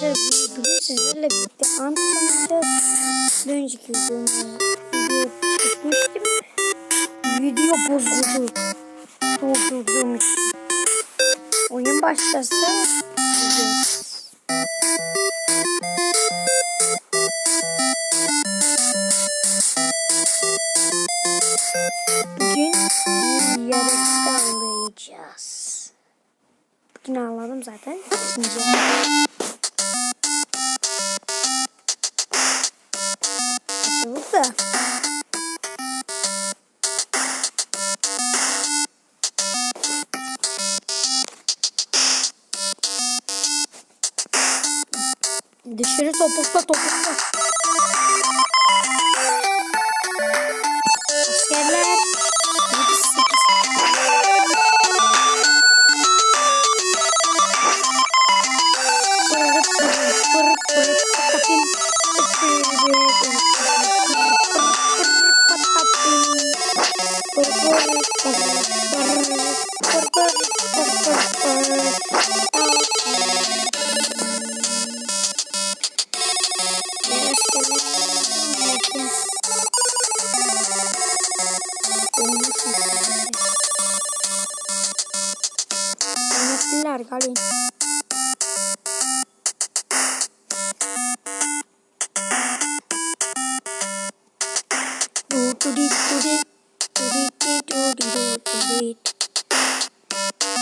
Bugün sizlerle birlikte ant oynayacağız. Bir önceki videomda video çekmiştim. Video bozuldu. Durdurduğum için. Oyun başlasa gideceğiz. Bugün bir yarışta alacağız. Bugün ağladım zaten. İkinci Dışarı topukla topukla. Askerler. 7 8 di.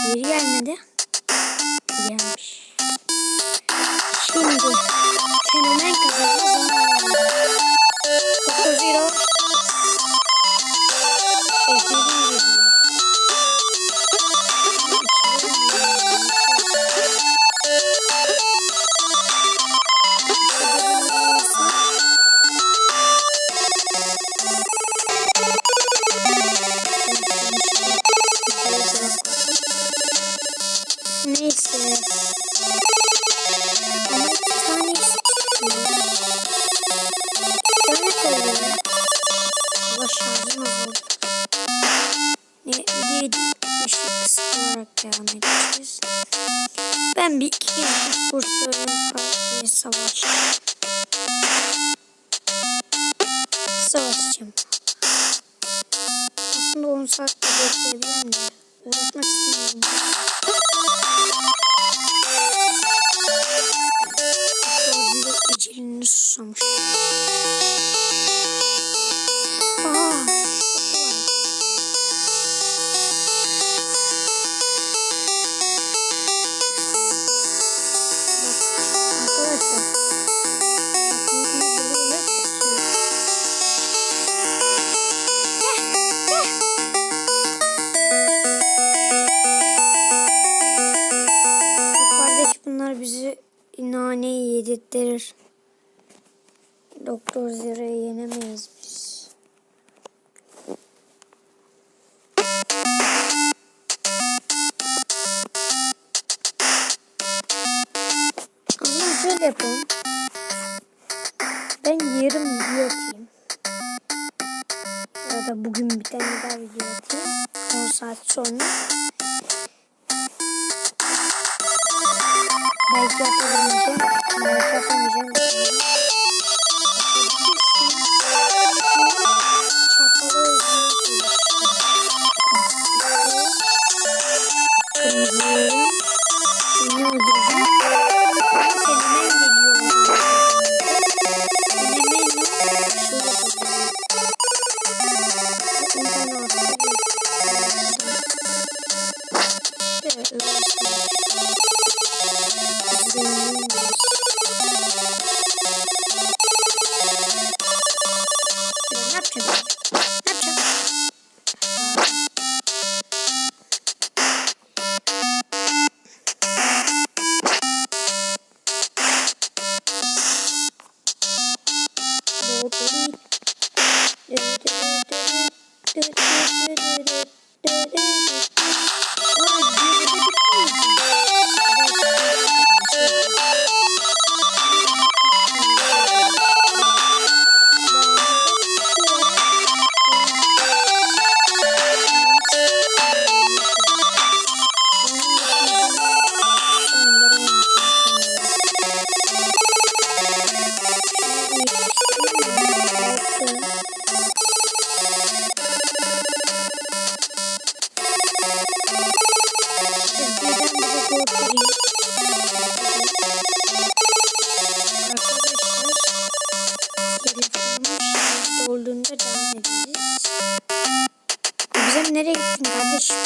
Geri gelmedi. Gelmiş. Şimdi fenomen kazandı. Doktor Zero. Ejder'in Ama iki tane istiyor. Bir tane koyuyor. Allah şarjım. Ben bir iki kez kurtarım kardeşi savaş. Savaşacağım. Aslında 10 saat bekleyebilirim de. Uğraşmak istemiyorum. Bunlar bizi naneyi yedirttirir. Doktor Zira'yı yenemeyiz biz. Ama şöyle yapalım. Ben yarım video atayım. Ya da bugün bir tane daha video atayım. 10 saat sonra. Belki yapabileceğim. Belki yapamayacağım. Çakalı çıkıyor. Ne yapacağım? Do do do do do do do do do nereye gittin kardeşim?